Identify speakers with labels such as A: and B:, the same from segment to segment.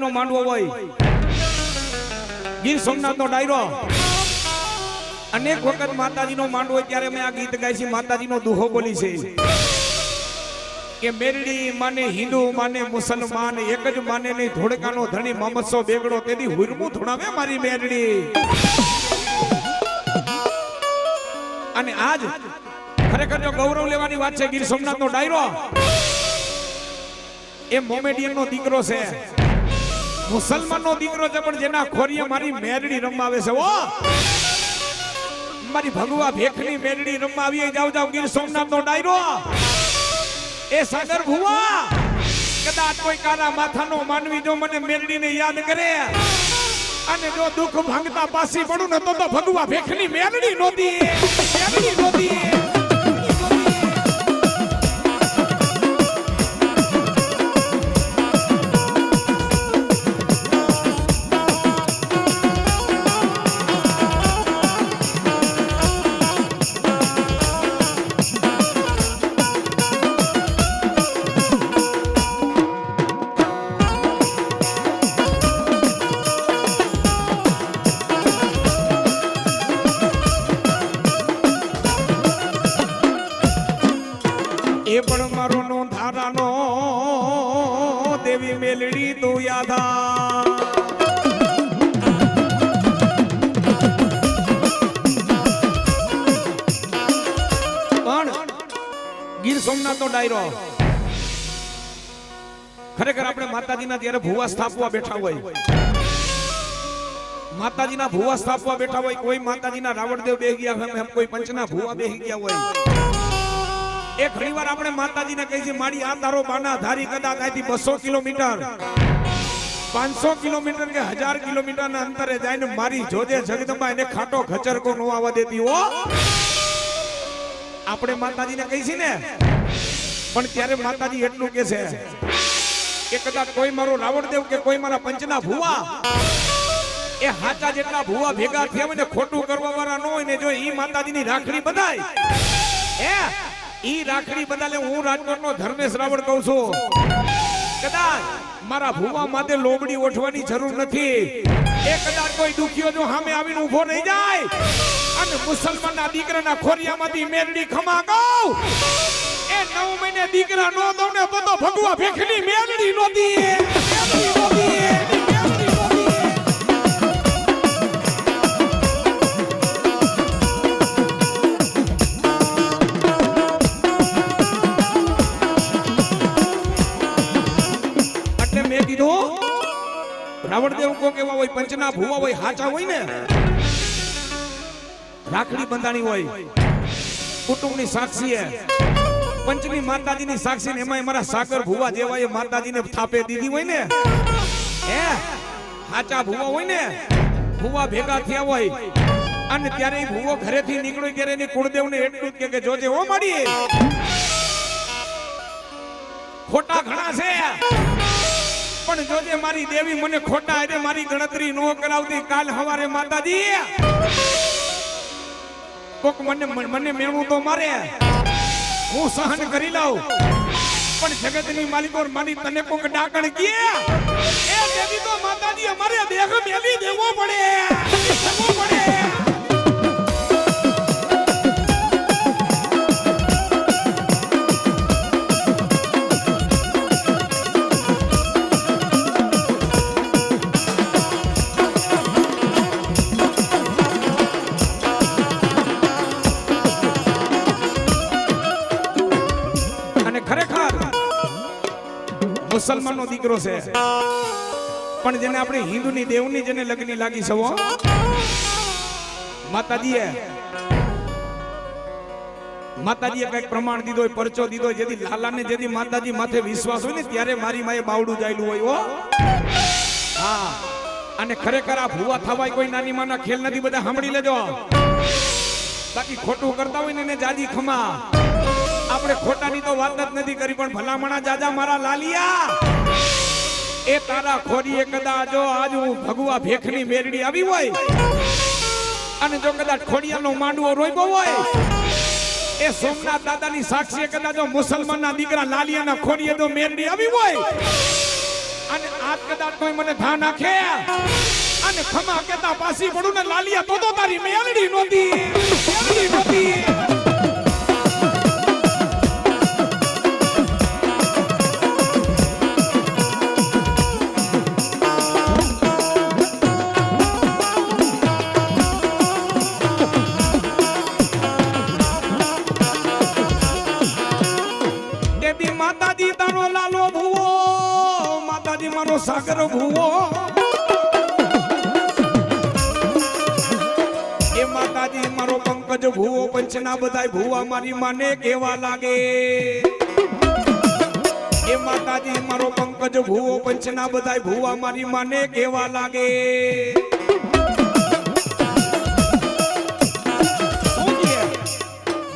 A: નો માંડવો હોય. ગીર સોમનાથ નો ડાયરો. અનેક વખત માતાજી નો માંડવો હોય ત્યારે મેં આ ગીત ગાય છે માતાજી નો દુહો બોલી છે. કે મેરડી માને હિન્દુ, માને મુસલમાન, એક જ માને નહીં, ધોળકાનો ધણી, મામસો, બેગડો તેથી હુરમું ધોણાવે મારી મેરડી. અને આજ ખરેખર જો ગૌરવ લેવાની વાત છે, ગીર સોમનાથ નો ડાયરો. એ મોમેડિયન નો દીકરો છે. મુસલમાન નો દીકરો છે, પણ જેના ખોરીએ મારી મેરડી રમાવે છે ઓ મારી ભગવા ભેખની મેરડી રમાવી જાવ જાવ ગીર સોમનાથ નો ડાયરો! એ સાગર ભુવા! કદાચ કોઈ કારા માથાનો માનવી જો મને મેરડીને યાદ કરે અને જો દુઃખ ભાંગતા પાસી પડું ને તો તો ભગવા ભેખની મેરડી નોતી મેરડી નોતી. માતાજીના ત્યારે ભુવા સ્થાપવા બેઠા હોય. માતાજીના ભુવા સ્થાપવા બેઠા હોય, કોઈ માતાજીના રાવણદેવ બે ગયા હોય, એમ કોઈ પંચના ભુવા બે ગયા હોય. એ ઘણીવાર આપણે માતાજીને કહી છે મારી આ તારો બાના ધારી કદા કાંઈથી બસો કિલોમીટર. પાંચસો કિલોમીટર કે હજાર કિલોમીટર ના અંતરે જાય ને મારી જોજે જગદંબા એને ખાટો ખચરકો નો આવવા દેતી હો. આપણે માતાજીને કહી છે ને, પણ ત્યારે માતાજી એટલું કે છે કે કદાચ કોઈ મારો રાવણદેવ કે કોઈ મારા પંચના ભુવા, એ હાચા જેટલા ભુવા ભેગા થયા હોય ખોટું કરવા વાળા ન હોય ને જો ઈ માતાજીની રાખડી બધાય. એ ઈ રાખડી બધાલે હું રાજકોટનો ધર્મેશ રાવળ કહું છું. કદાચ મારા ભુવા માટે લોબડી ઓઠવાની જરૂર નથી. એ કદાચ કોઈ દુખીઓ જો સામે આવીને ઊભો નહીં જાય. અને મુસલમાનના દીકરાના ખોરિયામાંથી મેરડી ખમા કહું. એ નવ મહિને દીકરા નો દઉં ને તો તો ભગવા ભેખની મેરડી નોતી મેરડી નોતી રાવણદેવ કોક કેવા હોય, પંચના ભૂવા હોય, હાચા હોય ને? રાખડી બંધાણી હોય. કુટુંબની સાક્ષી હે પંચની માતાજીની સાક્ષી ને એમાં મારા સાકર ભુવા જેવા એ માતાજીને થાપે દીધી હોય ને? હે? હાચા ભુવા હોય ને? ભુવા ભેગા થયા હોય. અને ત્યારે એ ભુવો ઘરેથી નીકળ્યો ત્યારે એની કુળદેવને એટલું કે જોજે હો માડી. ખોટા ઘણા છે. પણ જોજે મારી દેવી મને ખોટા એટલે મારી ગણતરી નો કરાવતી કાલ હવારે માતાજી. કોક મને મને મેણું તો મારે. હું સહન કરી લઉં. પણ જગતની માલિકો મારી તને કોક ડાકણ કે એ દેવી તો માતાજી, અમારે દેહ મેલી દેવો પડે. દેવો પડે. મુસલમાનનો દીકરો છે. પણ જેને આપણે હિન્દુની દેવની જેને લગ્ન લાગી હો. માતાજીએ માતાજીએ કંઈક પ્રમાણ દીધો હોય, પરચો દીધો હોય, જેથી લાલાને જેથી માતાજી માથે વિશ્વાસ હોય ને, ત્યારે મારી માએ બાવડું જાયલું હોય, હો. હા. અને ખરેખર આ ભૂવા થવાય કોઈ નાની માના ખેલ નથી, બધા સાંભળી લેજો. બાકી ખોટું કરતા હોય ને એને જાજી ખમા. આપણે ખોટાની તો વાત જ નથી કરી, પણ ભલામણા જાજા મારા લાલિયા. એ તારા ખોરીએ કદાચ જો આજ હું ભગવા ભેખની મેરડી આવી હોય, અને જો કદાચ ખોડિયાનો માંડવો રોઈબો હોય, એ સોમનાથ દાદાની સાક્ષીએ કદાચ જો મુસલમાનના દીકરા લાલિયાના ખોરીએ તો મેરડી આવી હોય, અને આજ કદાચ કોઈ મને ધા નાખે, અને ખમા કેતા પાસી પડું ને લાલિયા, તો તો તારી મેલડી નહોતી મેલડી નહોતી. સાગર ભૂવો. એ માતાજી, મારો પંકજ ભૂવો, પંચના બધાય ભૂવા મારી માને કેવા લાગે? એ માતાજી, મારો પંકજ ભૂવો, પંચના બધાય ભૂવા મારી માને કેવા લાગે?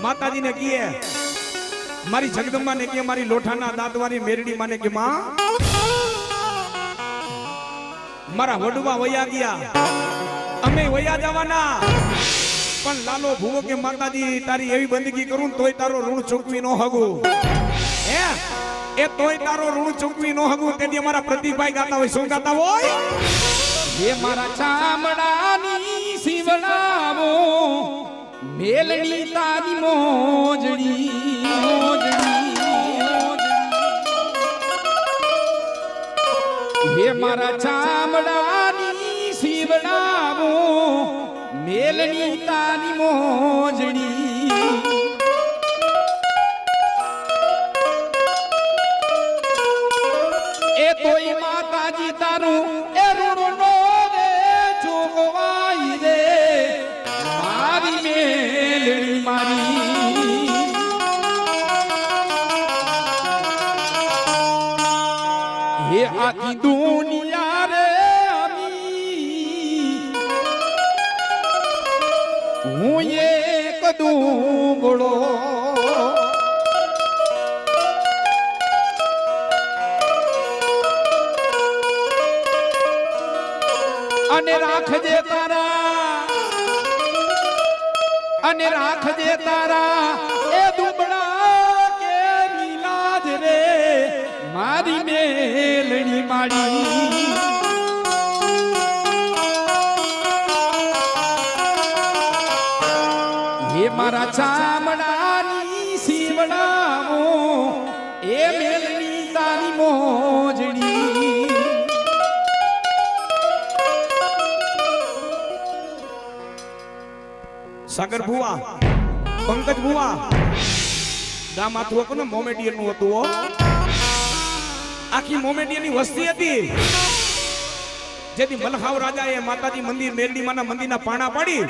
A: માતાજીને કીએ? મારી જગદંબા ને કે મારી લોઠાના દાંતવાળી મેરડી માને કે માં મારા વડવા વયા ગયા. અમે વયા જવાના. પણ લાલો ભૂવો કે માતાજી, તારી એવી બંદગી કરું તોય તારો ઋણ ચૂકવી ન હગું. હે? એ તોય તારો ઋણ ચૂકવી ન હગું. તેથી અમારા પ્રતિભાઈ ગાતા હોય, શું ગાતા હોય?
B: હે મારા ચામડાની શિવડાવો મેલની તારી મોજડી મોજડી. હે મારા ચામડાની શિવડાવો મેલની તારી મોજડી અને રાખજે તારા. એ દુબળા કે નીલાજ રે. મારી મેલડી માડી
A: સાગર ભુવા, પંકજ ભુવા. ગામ આથું હતું ને મોમેડિયનનું હતું. આખી મોમેડિયનની વસ્તી હતી. જેથી મલખાવ રાજા એ માતાજી મંદિર, મેરડી માના મંદિરના પાણા પાડી.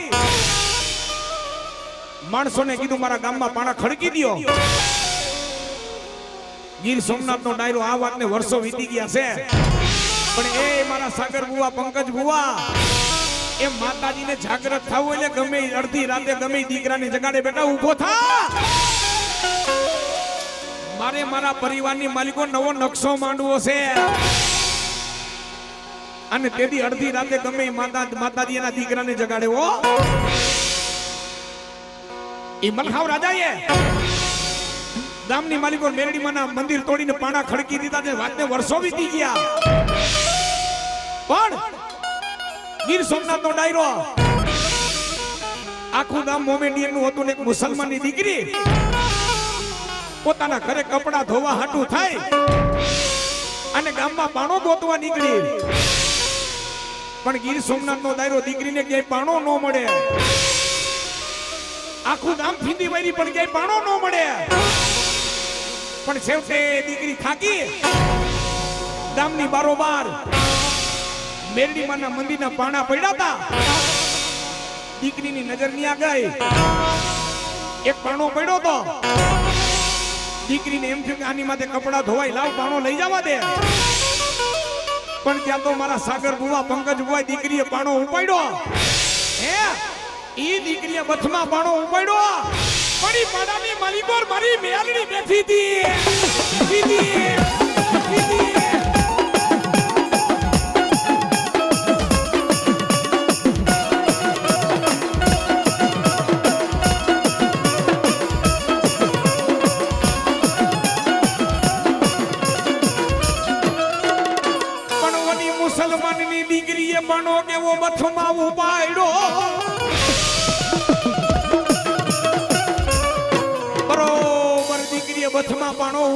A: માણસોને કીધું, મારા ગામમાં પાણા ખડકી દ્યો. ગીર સોમનાથ નો ડાયરો આ વાતને વર્ષો વીતી ગયા છે. પણ એ મારા સાગર બુવા પંકજ બુવા એ માતાજીને જાગૃત થવું એટલે ગમે અડધી રાતે ગમે દીકરાને જગાડે બેટા ઊભો થા. મારે મારા પરિવારની માલિકો નવો નકશો માંડવો છે. અને તેથી અડધી રાતે ગમે માતા માતાજી એના દીકરાને જગાડે ઓ એ મલખાવ રાજાએ ગામની માલિકો મેરડીમાંના મંદિર તોડીને પાણા ખડકી દીધા છે. વાતને વર્ષો વીતી ગયા. પણ ગીર સોમનાથ નો ડાયરો. આખું ગામ મોમેડિયનનું હતું ને એક મુસલમાનની દીકરી. પોતાના ઘરે કપડા ધોવા હાટું થાય. અને ગામમાં પાણો ગોતવા નીકળી. પણ ગીર સોમનાથ નો દાયરો દીકરીને ક્યાંય પાણો ન મળે. આખું ગામ ફીંદી વારી પણ ક્યાંય પાણો ન મળે. પણ છેવટે દીકરી થાકી. ગામની બારોબાર મેરડીમાના મંદિરના પાણા પડ્યા હતા દીકરીની નજરની ગઈ એક પાણો પડ્યો તો. દીકરીને એમ થયું કે આની માથે કપડા ધોવાય લાવ પાણો લઈ જવા દે. પણ ત્યાં તો મારા સાગર બુવા પંકજ બુવા દીકરીએ પાણો ઉપાડ્યો. હે? ઈ દીકરીએ બથમાં પાણો ઉપાડ્યો. પણ ઈ પાડાની માલિકોર મારી મેલડી બેઠી હતી. બેઠી હતી,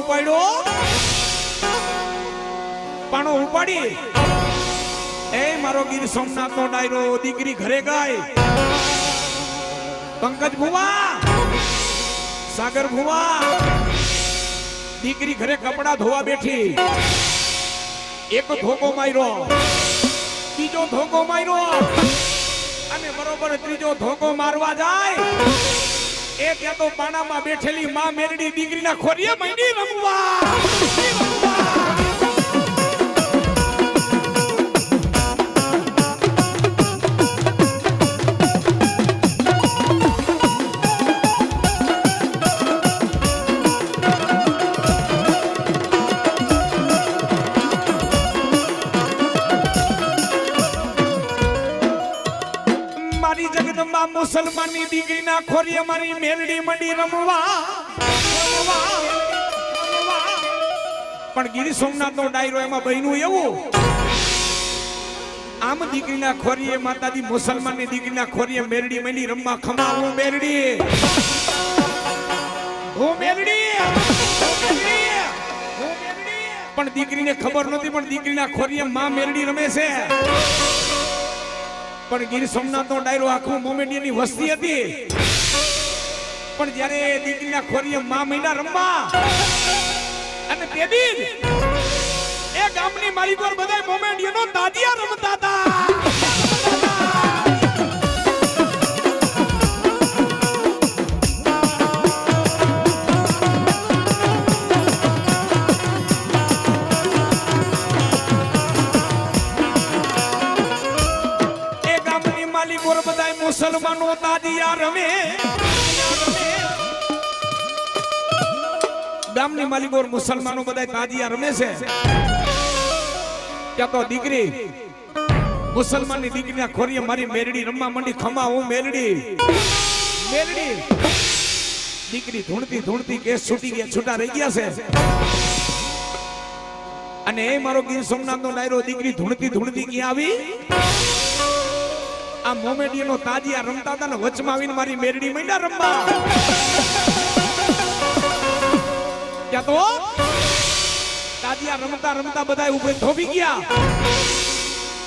A: ઉપાડ્યો પાણો ઉપાડી. એ મારો ગીર સોમનાથ નો ડાયરો, દીકરી ઘરે ગાય. પંકજ ભુવા. સાગર ભુવા. દીકરી ઘરે કપડા ધોવા બેઠી. એક ધોકો માર્યો. બીજો ધોકો માર્યો. અને બરોબર ત્રીજો ધોકો મારવા જાય. એ ત્યાં તો પાણામાં બેઠેલી માં મેરડી દીકરીના ખોરીએ મંડી રમવા. મુસલમાનની દીકરીના ખોરી અમારી મેરડી મંડી રમવા પણ ગીર સોમનાથનો ડાયરો એમાં બન્યું એવું. આમ દીકરીના ખોરીએ માતાજી, મુસલમાનની દીકરીના ખોરીએ મેરડી મેલી રમવા ખમા હું મેરડી હું મેરડી. પણ દીકરીને ખબર નહોતી, પણ દીકરીના ખોરીએ માં મેરડી રમે છે. પણ ગીર સોમનાથ નો ડાયરો આખું મોમેડિયનની વસ્તી હતી. પણ જ્યારે દીકરીના ખોરીએ મા મહિના રમવા અને તેથી એ ગામની માલિકો બધા મોમેડિયનો દાદિયા રમતા હતા. ગામની મોર બધાય મુસલમાનો દાદિયા રમે. ગામની માલિકો મુસલમાનો બધાય દાદિયા રમે છે. ત્યાં તો દીકરી, મુસલમાનની દીકરીના ખોરીએ મારી મેરડી રમવા માંડી, ખમા હું મેરડી. મેરડી. દીકરી ધૂણતી ધૂણતી કેસ છૂટી ગયા, છૂટા રહી ગયા છે. અને એ મારો ગીર સોમનાથ નો નાયરો દીકરી ધૂણતી ધૂણતી ક્યાં આવી? આ મોમેડિયનો તાજિયા રમતા હતા ને વચમાં આવીને મારી મેરડી મંડ્યા રમવા. ક્યાં તો? તાજિયા રમતા રમતા બધા ઉભે થોભી ગયા.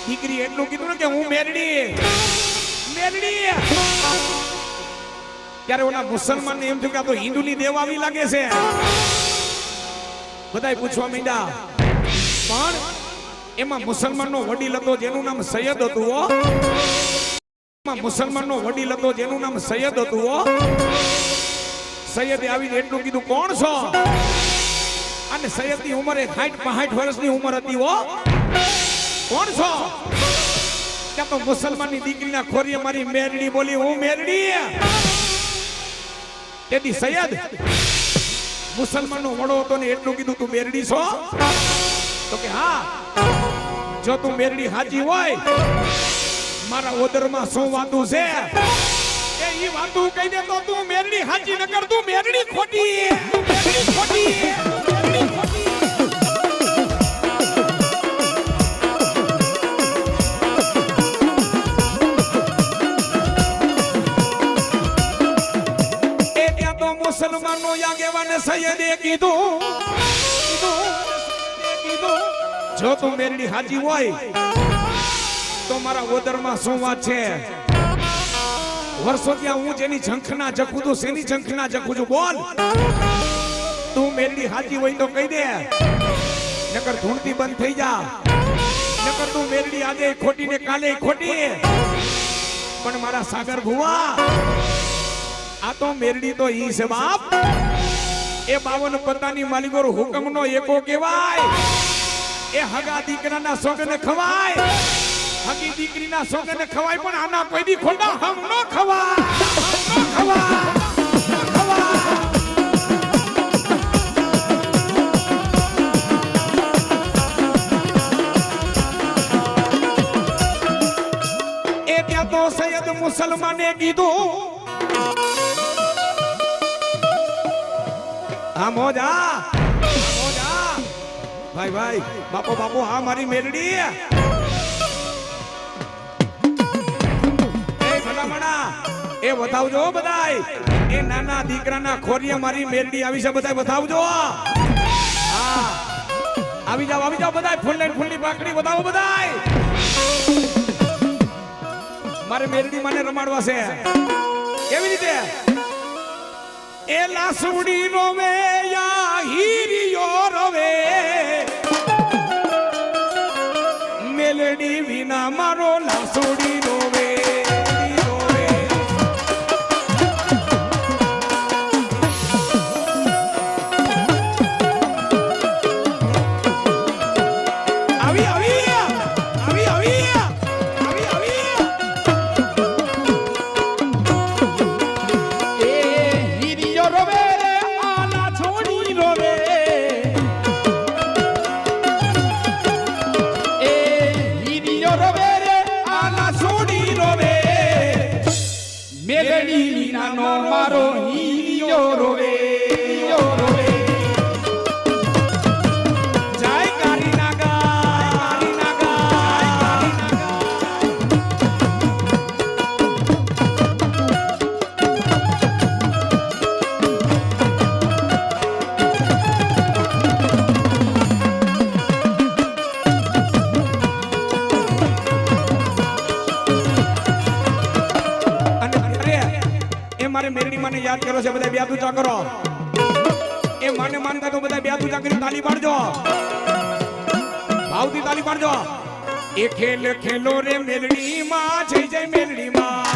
A: દીકરી એટલું કીધું ને કે હું મેરડી. મેરડી. ત્યારે ઓલા મુસલમાન ને એમ થયું કે આ તો હિન્દુની દેવ આવી લાગે છે. બધાય પૂછવા માંડ્યા, પણ એમાં મુસલમાનનો વડીલ હતો જેનું નામ સૈયદ હતું ઓ એમાં મુસલમાનનો વડીલ હતો જેનું નામ સૈયદ હતું ઓ સૈયદે આવીને એટલું કીધું, કોણ છો? અને સૈયદની ઉંમર એ 60 65 વર્ષની ઉંમર હતી ઓ કોણ છો? ત્યાં તો મુસલમાનની દીકરીના ખોરીએ મારી મેરડી બોલી, હું મેરડી. તેથી સૈયદ મુસલમાનનો વડો હતો ને એટલું કીધું, તું મેરડી છો? તો કે હા જો તું મેરડી હાજી હોય મારા ઓદરમાં શું વાતું છે? એ ઈ વાતું કહી દે તો તું મેરડી હાજી ન કર તું મેરડી ખોટી. મેરડી ખોટી મેરડી ખોટી. તો મુસલમાનો યાગેવાને સૈયદે કીધું કીધું, કીધું, જો તું મેરડી હાજી હોય તો મારા ઓદરમાં શું વાત છે? વર્ષો ત્યાં હું જેની ઝંખના જખું છું શેની ઝંખના જખું છું બોલ. તું મેરડી હાજી હોય તો કહી દે નકર ધૂણતી બંધ થઈ જા. નકર તું મેરડી આજે ખોટી ને કાલે ખોટી. પણ મારા સાગર ભુવા આ તો મેરડી તો ઈ છે બાપ. એ બાવન પત્તાની માલિકો હુકમનો એકો કહેવાય. એ હગા દીકરાના સોગને ખવાય. હગી દીકરીના સોગને ખવાય, પણ આના કોઈ દી ખોટા હમ નો ખવાય. નો ખવાય સૈયદ મુસલમાને કીધું હામો જા હામો જા ભાઈ ભાઈ, બાપો બાપો, હા, મારી મેરડી એ ભલામણા, એ બતાવજો બધા એ નાના દીકરાના ખોરીએ મારી મેરડી આવી છે, બધાય બતાવજો હા. આવી જાવ આવી જાઓ બધાય ફૂલ લઈને ફૂલની પાકડી બતાવો બધાય. મારે મેરડી મને રમાડવા છે. કેવી રીતે? એ લાસુડી રોવે યા હીરિયો કરો છે બધા બે કરો. એ માને માનતા તો બધા બે તુચા કરી તાલી પાડજો. ભાવથી તાલી પાડજો. એ ખેલ ખેલો રે મેલડી માં જય જય મેલડી માં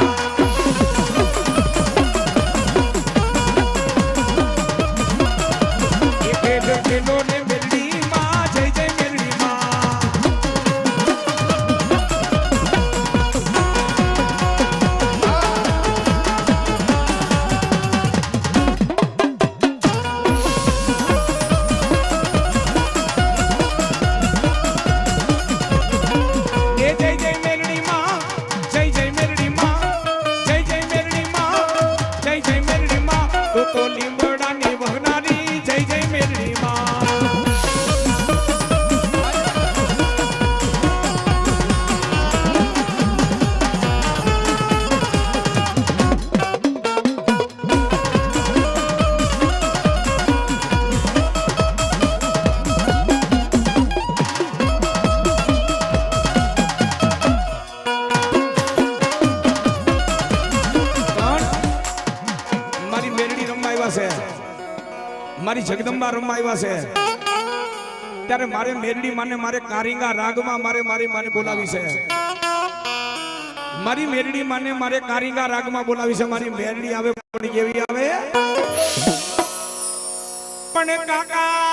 A: જગદંબા રમવા આવ્યા છે. ત્યારે મારે મેરડી માને મારે કારિંગા રાગમાં મારે મારી માને બોલાવી છે. મારી મેરડી માને મારે કારિંગા રાગમાં બોલાવી છે. મારી મેરડી આવે કેવી આવે? પણ કાકા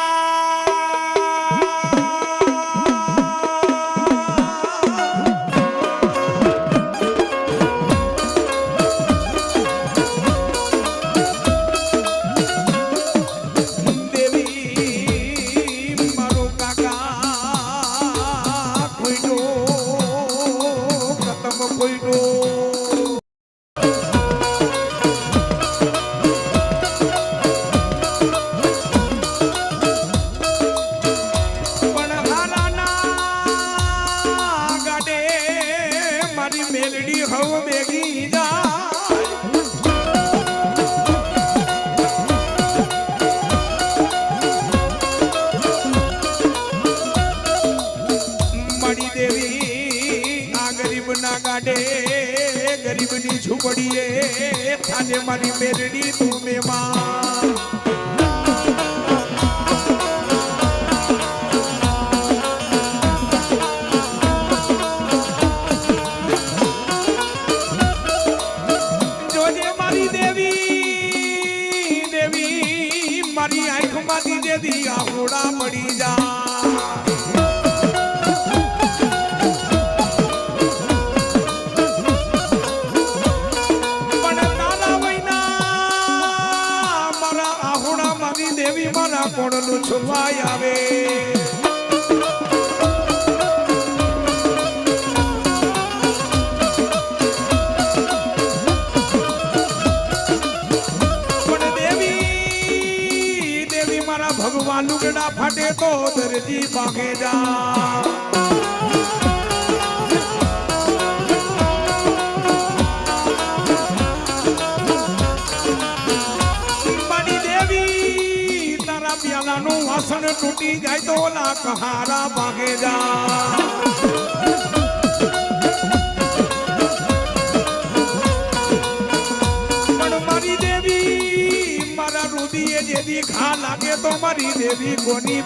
A: કોઈનો જી ભાગેદાર વાસણ તૂટી જાય તો લાકહારા ભાગેદાર રુદીએ જેદી ઘા લાગે તો મારી દેવી કોની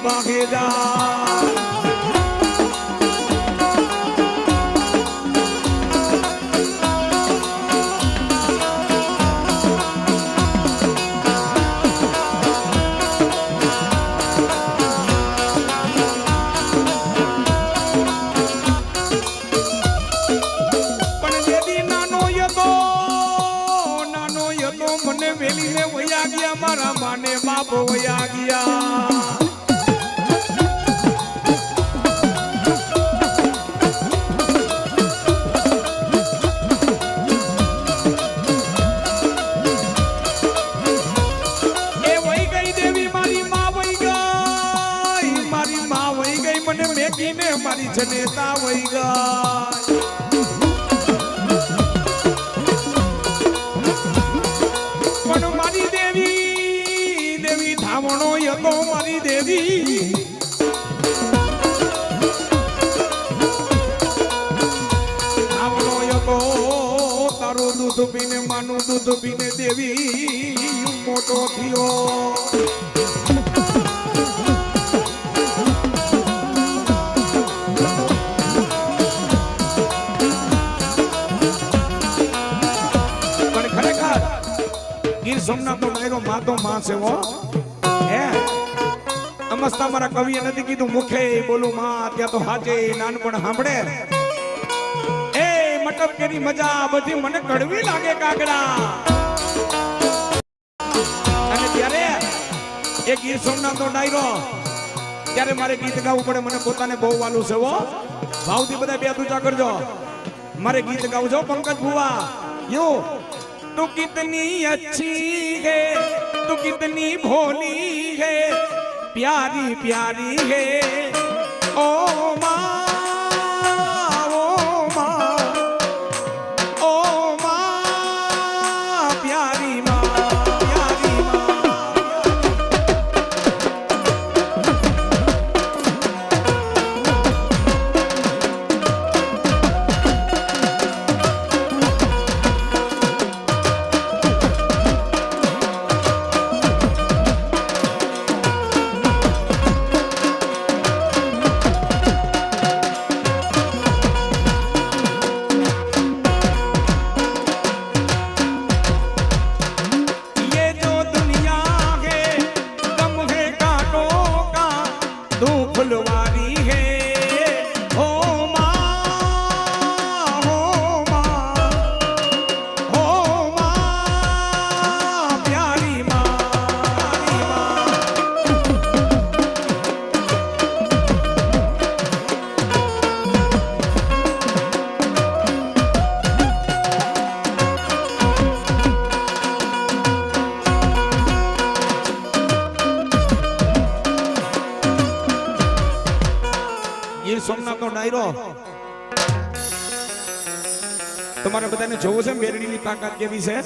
A: ધામણો હતો મારી દેવી. ધામણો હતો તારું દૂધ પીને, માનું દૂધ પીને દેવી મોટો થયો. ગીર સોમનાથ નો ડાયરો માતો માં છે સમજતા મારા કવિએ નથી કીધું. મુખે બોલું, માં, ત્યાં તો હાચે નાનપણ સાંભળે. એ મટપકેની મજા, બધી મને કડવી લાગે કાગડા. અને ત્યારે એ ગીર સોમનાથનો ડાયરો, ત્યારે મારે ગીત ગાવું પડે. મને પોતાને બહુ વાલું છે વો ભાવથી બધા બે દૂજા કરજો. મારે ગીત ગાવું છો પંકજ ભુવા. યો. તું કિતની અચ્છી હે, તું કિતની ભોલી હે प्यारी प्यारी है ओ माँ તું ફુલવારી હે. તમારે બધાને જોવું છે મેરડીની તાકાત કેવી છે?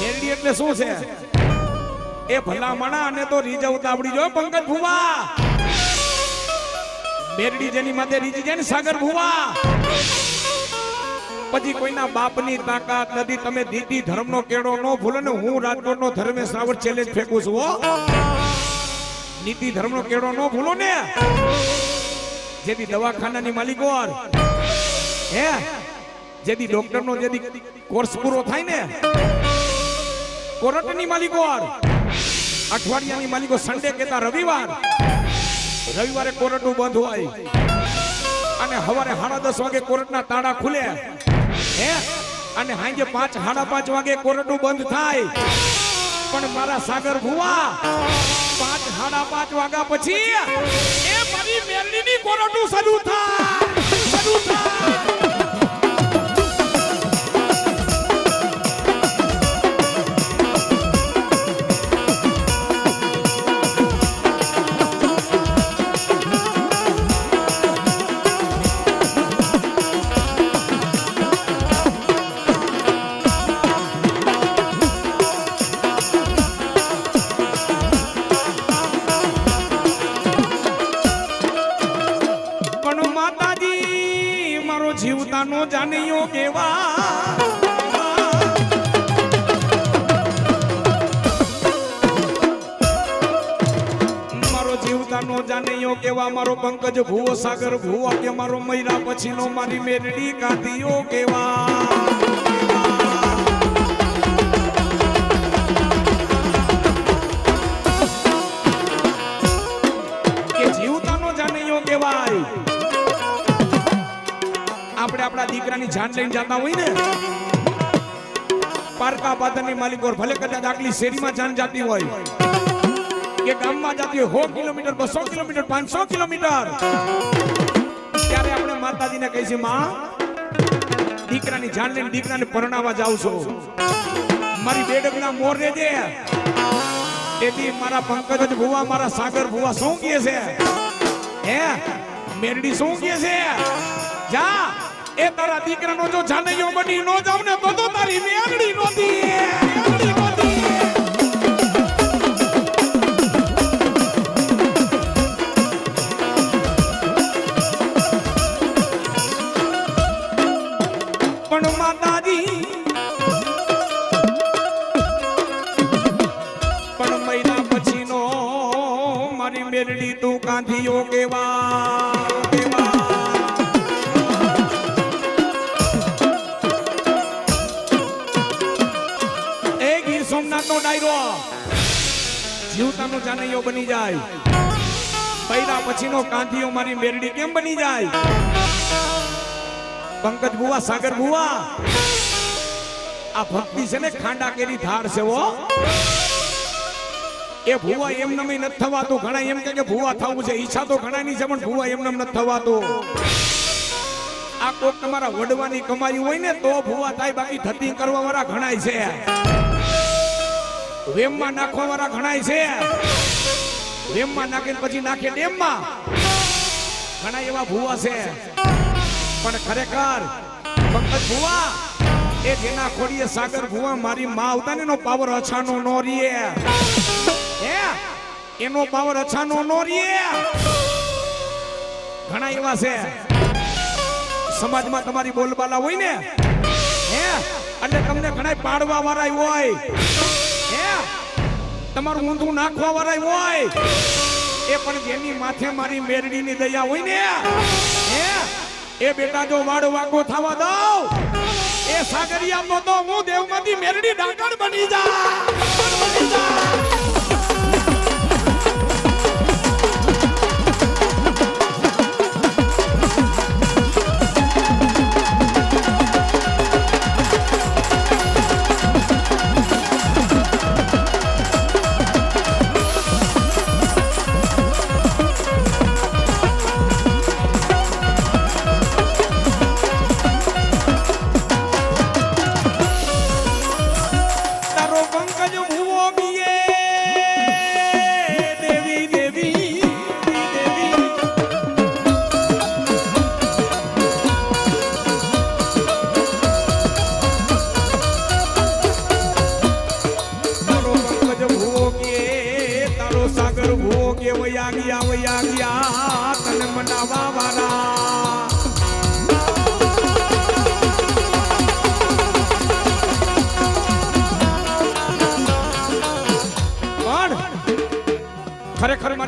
A: મેરડી એટલે શું છે? એ ભલા અને તો રીજા આવડી જો, પંકજ ભુવા. મેરડી જેની માથે રીજી જાય ને, સાગર ભુવા. પછી કોઈના બાપની તાકાત નથી, તમે દીદી ધર્મનો કેળો ન ભૂલો ને હું રાજકોટનો ધર્મે શ્રાવણ ચેલેન્જ ફેંકું છું, હો. નીતિ ધર્મનો કેળો ન ભૂલો ને. જેથી દવાખાનાની માલિકો હે? જેથી ડોક્ટરનો જેદી કોર્સ પૂરો થાય ને, કોરટની માલિકો અઠવાડિયાની માલિકો સન્ડે કેતા રવિવાર, રવિવારે કોર્ટનું બંધ હોય, અને સવારે સાડા દસ વાગે કોર્ટના તાળા ખુલે, હે? અને સાંજે પાંચ, સાડા પાંચ વાગે કોરટું બંધ થાય. પણ મારા સાગર ભુવા, પાંચ, સાડા પાંચ વાગ્યા પછી, એ મારી મેલડીની કોરટું શરૂ થાય શરૂ થાય. પંકજ ભૂવો સાગર ભૂવો કે મારો મૈરા પછીનો મારી મેરડી કાઢીયો કેવા? આપણે આપણા દીકરાની જાન લઈને જતા હોય ને, પારકા પાદરની માલિકોર ભલે કદાચ આટલી શેરીમાં જાન જાતી હોય. કે ગામમાં જતી હોય કિલોમીટર, બસો કિલોમીટર, પાંચસો કિલોમીટર. ત્યારે આપણે માતાજીને કહી માં, દીકરાની જાણ લઈને દીકરાને પરણાવવા જાઉં છું. મારી બેડકના મોર રેજે તેથી મારા પંકજ ભુવા, મારા સાગર ભુવા શું કહે છે? હે, મેરડી શું કહે છે? જા, એ તારા દીકરાનો જો જાનૈયો બની નો જાવ ને તો તારી મેરડી નોતી. કાંધીઓ કેવા? જાનૈયો બની જાય. પૈરા પછીનો કાંધીઓ મારી મેરડી કેમ બની જાય? પંકજ બુવા સાગર બુવા આ ભક્તિ છે ને ખાંડા કેરી ધાર છે હો. એ ભૂવા એમ નમે નથી થવાતું. ઘણા એમ કે ભૂવા થવું છે. ઈચ્છા તો ઘણા ની છે, પણ ભૂવા એમ નમ નથી થવાતું. આ કોક તમારા વડવાની કમાઈ હોય ને, તો ભૂવા થાય. બાકી ધતી કરવા વાળા ઘણાય છે. વેમમાં નાખવા વાળા ઘણાય છે. વેમમાં નાખીને પછી નાખે ડેમમાં. ઘણા એવા ભૂવા છે. પણ ખરેખર પંકજ ભૂવા એ જેના ખોડીએ સાગર ભૂવા મારી માં આવતા ને, એનો પાવર અછાનો નો રીએ. હે? એનો પાવર અછાનો નો રીએ. ઘણા એવા છે. સમાજમાં તમારી બોલબાલા હોય ને? હે? એટલે તમને ઘણા પાડવા વાળા હોય. હે? તમારું ઊંધું નાખવા વાળા હોય. એ પણ જેની માથે મારી મેરડીની દયા હોય ને? હે? એ બેટા જો વાડો વાગો થવા દઉં. એ સાગરિયા તો હું દેવમાંથી મેરડી ડાકણ બની જા બની જા.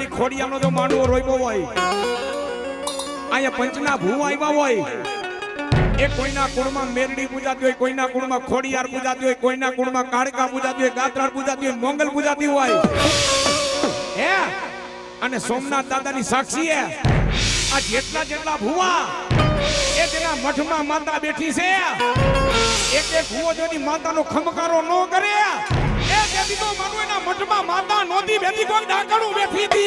A: મારી ખોડિયાનો જો માંડવો રોઈબો હોય, અહીંયા પંચના ભૂ આવ્યા હોય, એ કોઈના કુળમાં મેરડી પૂજાતી હોય, કોઈના કુળમાં ખોડિયાર પૂજાતી હોય, કોઈના કુળમાં કાળકા પૂજાતી હોય, ગાત્રાળ પૂજાતી હોય, મોંગલ પૂજાતી હોય. હે? અને સોમનાથ દાદાની સાક્ષી હે? આ જેટલા જેટલા ભૂવા, એ તેના મઠમાં માતા બેઠી છે. એક એક ભૂવો જોની માતાનો ખમકારો ન કરે, એ જેથી તો માનવેના મઠમાં માતા નોંધી બેઠી, કોઈ ડાકણું બેઠી હતી.